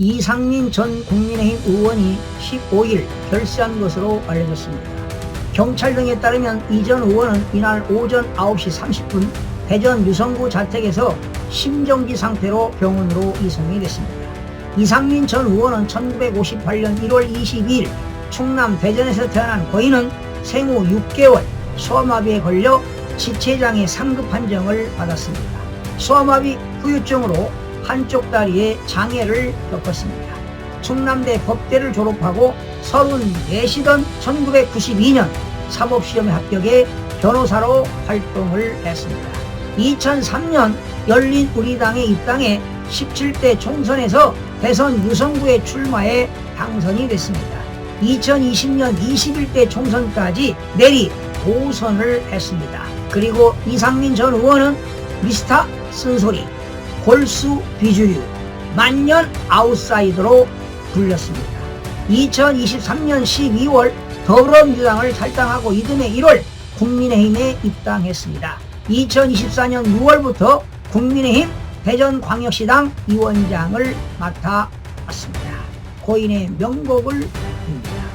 이상민 전 국민의힘 의원이 15일 결세한 것으로 알려졌습니다. 경찰 등에 따르면 이 전 의원은 이날 오전 9시 30분 대전 유성구 자택에서 심정지 상태로 병원으로 이송이 됐습니다. 이상민 전 의원은 1958년 1월 22일 충남 대전에서 태어난 거인은 생후 6개월 소아마비에 걸려 지체장애 상급 판정을 받았습니다. 소아마비 후유증으로 한쪽 다리에 장애를 겪었습니다. 충남대 법대를 졸업하고 34시던 1992년 사법시험에 합격해 변호사로 활동을 했습니다. 2003년 열린 우리당에 입당해 17대 총선에서 대선 유성구에 출마해 당선이 됐습니다. 2020년 21대 총선까지 내리 도선을 했습니다. 그리고 이상민 전 의원은 미스터 쓴소리, 골수 비주류, 만년 아웃사이더로 불렸습니다. 2023년 12월 더불어민주당을 탈당하고 이듬해 1월 국민의힘에 입당했습니다. 2024년 6월부터 국민의힘 대전광역시당 위원장을 맡아왔습니다. 고인의 명복을 빕니다.